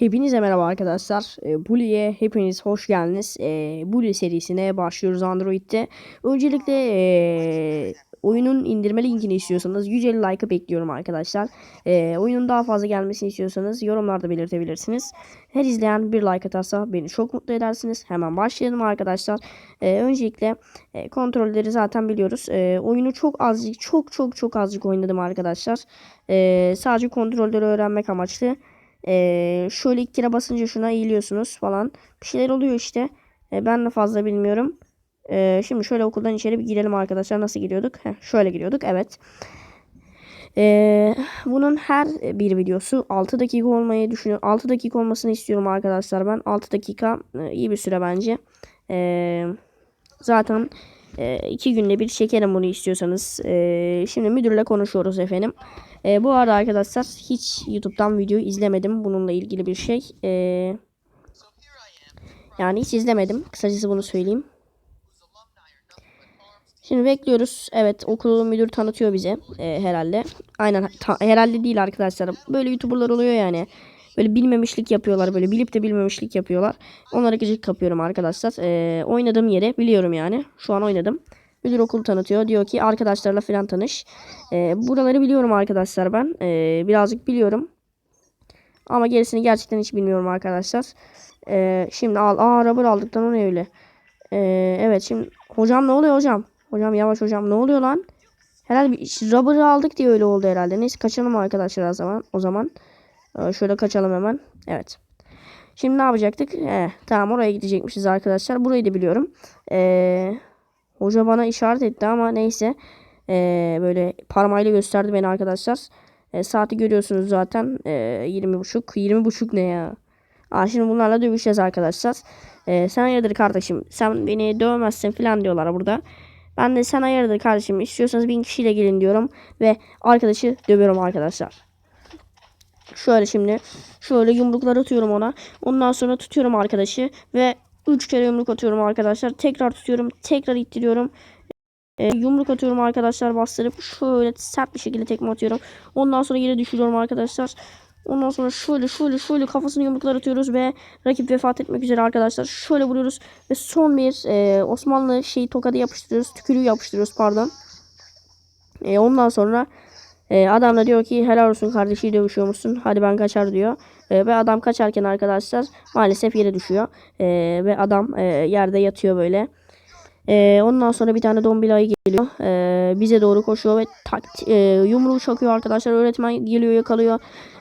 Hepinize merhaba arkadaşlar. E, Bully'e hepiniz hoş geldiniz. E, Bully serisine başlıyoruz Android'de. Öncelikle e, oyunun indirme linkini istiyorsanız 150 like bekliyorum arkadaşlar. Oyunun daha fazla gelmesini istiyorsanız yorumlarda belirtebilirsiniz. Her izleyen bir like atarsa beni çok mutlu edersiniz. Hemen başlayalım arkadaşlar. Öncelikle e, kontrolleri zaten biliyoruz. Oyunu çok azıcık çok çok çok azıcık oynadım arkadaşlar. Sadece kontrolleri öğrenmek amaçlı. Ee, şöyle iki kere basınca şuna eğiliyorsunuz falan. Bir şeyler oluyor işte. Ee, ben de fazla bilmiyorum. Ee, şimdi şöyle okuldan içeri bir girelim arkadaşlar. Nasıl giriyorduk? Heh, şöyle giriyorduk. Evet. Ee, bunun her bir videosu 6 dakika olmayı düşünüyorum. 6 dakika olmasını istiyorum arkadaşlar ben. 6 dakika iyi bir süre bence. Ee, zaten e, iki günde bir çekerim bunu istiyorsanız. Ee, şimdi müdürle konuşuyoruz efendim. E, bu arada arkadaşlar hiç YouTube'dan video izlemedim bununla ilgili bir şey. E, yani hiç izlemedim. Kısacası bunu söyleyeyim. Şimdi bekliyoruz. Evet okul müdür tanıtıyor bize e, herhalde. Aynen herhalde değil arkadaşlar. Böyle YouTuber'lar oluyor yani. Böyle bilmemişlik yapıyorlar. Böyle bilip de bilmemişlik yapıyorlar. Onlara gıcık kapıyorum arkadaşlar. E, oynadığım yere biliyorum yani. Şu an oynadım. Müdür okul tanıtıyor. Diyor ki arkadaşlarla falan tanış. E, buraları biliyorum arkadaşlar ben. E, birazcık biliyorum. Ama gerisini gerçekten hiç bilmiyorum arkadaşlar. E, şimdi al. Aa rubber aldıktan o ne öyle. E, evet şimdi. Hocam ne oluyor hocam? Hocam yavaş hocam ne oluyor lan? Herhalde bir rubber'ı aldık diye öyle oldu herhalde. Neyse kaçalım arkadaşlar o zaman. O zaman. E, şöyle kaçalım hemen. Evet. Şimdi ne yapacaktık? Eh, tamam oraya gidecekmişiz arkadaşlar. Burayı da biliyorum. Eee Hoca bana işaret etti ama neyse. Ee, böyle parmağıyla gösterdi beni arkadaşlar. Ee, saati görüyorsunuz zaten. Ee, 20.30. 20.30 ne ya? Aa, şimdi bunlarla dövüşeceğiz arkadaşlar. Ee, sen hayırdır kardeşim? Sen beni dövmezsin falan diyorlar burada. Ben de sen hayırdır kardeşim? İstiyorsanız bin kişiyle gelin diyorum. Ve arkadaşı dövüyorum arkadaşlar. Şöyle şimdi. Şöyle yumruklar atıyorum ona. Ondan sonra tutuyorum arkadaşı. Ve 3 kere yumruk atıyorum arkadaşlar. Tekrar tutuyorum. Tekrar ittiriyorum. E, yumruk atıyorum arkadaşlar bastırıp şöyle sert bir şekilde tekme atıyorum. Ondan sonra yere düşürüyorum arkadaşlar. Ondan sonra şöyle şöyle şöyle kafasını yumruklar atıyoruz ve rakip vefat etmek üzere arkadaşlar. Şöyle vuruyoruz ve son bir e, Osmanlı şey tokadı yapıştırıyoruz. Tükürüğü yapıştırıyoruz pardon. E, ondan sonra e, adam da diyor ki helal olsun kardeşi dövüşüyormuşsun. Hadi ben kaçar diyor. E, ve adam kaçarken arkadaşlar maalesef yere düşüyor. E, ve adam e, yerde yatıyor böyle. E, ondan sonra bir tane dombilayı geliyor. E, bize doğru koşuyor ve tak, e, yumruğu çakıyor arkadaşlar. Öğretmen geliyor yakalıyor.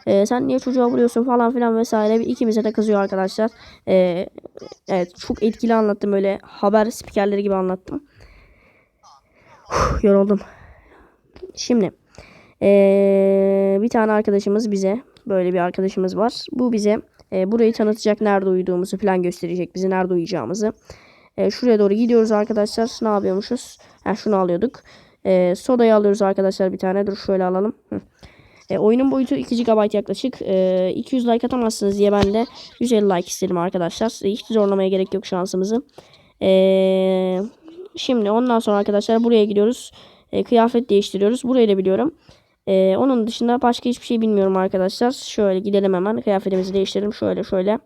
E, sen niye çocuğa vuruyorsun falan filan vesaire. İkimize de kızıyor arkadaşlar. E, evet çok etkili anlattım böyle haber spikerleri gibi anlattım. Uf, yoruldum. Şimdi ee, bir tane arkadaşımız bize böyle bir arkadaşımız var. Bu bize e, burayı tanıtacak nerede uyuduğumuzu falan gösterecek bize nerede uyuyacağımızı. E, şuraya doğru gidiyoruz arkadaşlar. Ne yapıyormuşuz? Ha, şunu alıyorduk. E, sodayı alıyoruz arkadaşlar bir tane. Dur şöyle alalım. E, oyunun boyutu 2 GB yaklaşık. E, 200 like atamazsınız diye ben de 150 like istedim arkadaşlar. E, hiç zorlamaya gerek yok şansımızı. E, şimdi ondan sonra arkadaşlar buraya gidiyoruz. E, kıyafet değiştiriyoruz. Burayı da biliyorum. Ee, onun dışında başka hiçbir şey bilmiyorum arkadaşlar. Şöyle gidelim hemen. Kıyafetimizi değiştirelim. Şöyle şöyle.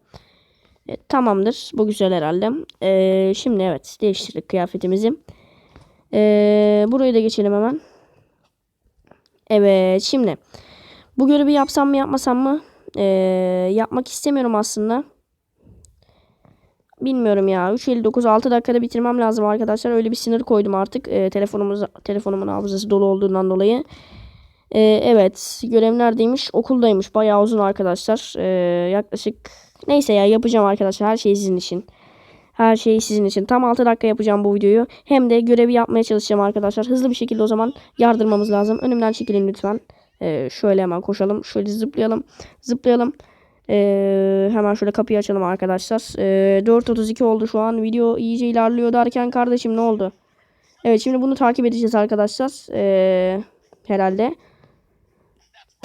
E, tamamdır. Bu güzel herhalde. E, şimdi evet. Değiştirdik kıyafetimizi. E, burayı da geçelim hemen. Evet. Şimdi. Bu görevi yapsam mı yapmasam mı? E, yapmak istemiyorum aslında. Bilmiyorum ya. 3.59 6 dakikada bitirmem lazım arkadaşlar. Öyle bir sınır koydum artık. E, telefonumuz, telefonumun hafızası dolu olduğundan dolayı. Ee, evet görev neredeymiş? Okuldaymış. Bayağı uzun arkadaşlar. Ee, yaklaşık neyse ya yapacağım arkadaşlar. Her şey sizin için. Her şey sizin için. Tam 6 dakika yapacağım bu videoyu. Hem de görevi yapmaya çalışacağım arkadaşlar. Hızlı bir şekilde o zaman yardırmamız lazım. Önümden çekilin lütfen. Ee, şöyle hemen koşalım. Şöyle zıplayalım. Zıplayalım. Ee, hemen şöyle kapıyı açalım arkadaşlar. Ee, 4.32 oldu şu an. Video iyice ilerliyor derken kardeşim ne oldu? Evet şimdi bunu takip edeceğiz arkadaşlar. Ee, herhalde.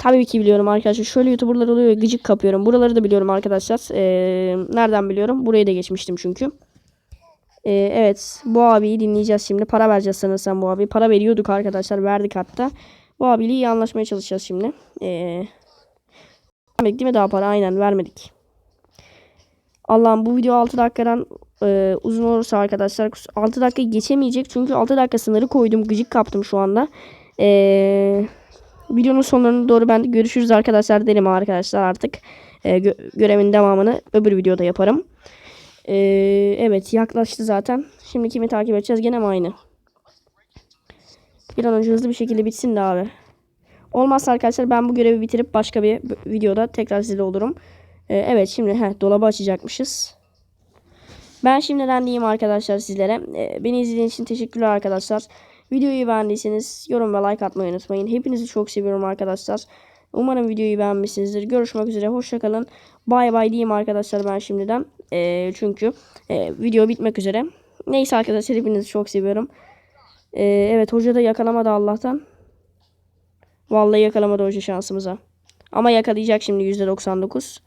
Tabii ki biliyorum arkadaşlar. Şöyle YouTuber'lar oluyor gıcık kapıyorum. Buraları da biliyorum arkadaşlar. Ee, nereden biliyorum? Burayı da geçmiştim çünkü. Ee, evet. Bu abiyi dinleyeceğiz şimdi. Para vereceğiz sanırsam bu abi. Para veriyorduk arkadaşlar. Verdik hatta. Bu abiyle iyi anlaşmaya çalışacağız şimdi. Ee, değil mi daha para? Aynen vermedik. Allah'ım bu video 6 dakikadan e, uzun olursa arkadaşlar 6 dakika geçemeyecek. Çünkü 6 dakika sınırı koydum. Gıcık kaptım şu anda. Eee videonun sonlarına doğru ben görüşürüz arkadaşlar derim arkadaşlar artık. Ee, gö- görevin devamını öbür videoda yaparım. Ee, evet yaklaştı zaten. Şimdi kimi takip edeceğiz? Gene mi aynı? Bir an önce hızlı bir şekilde bitsin de abi. Olmazsa arkadaşlar ben bu görevi bitirip başka bir videoda tekrar sizle olurum. Ee, evet şimdi heh, dolabı açacakmışız. Ben şimdiden diyeyim arkadaşlar sizlere. Ee, beni izlediğiniz için teşekkürler arkadaşlar. Videoyu beğendiyseniz yorum ve like atmayı unutmayın. Hepinizi çok seviyorum arkadaşlar. Umarım videoyu beğenmişsinizdir. Görüşmek üzere. Hoşçakalın. Bay bay diyeyim arkadaşlar ben şimdiden. Ee, çünkü e, video bitmek üzere. Neyse arkadaşlar hepinizi çok seviyorum. Ee, evet hoca da yakalamadı Allah'tan. Vallahi yakalamadı hoca şansımıza. Ama yakalayacak şimdi %99.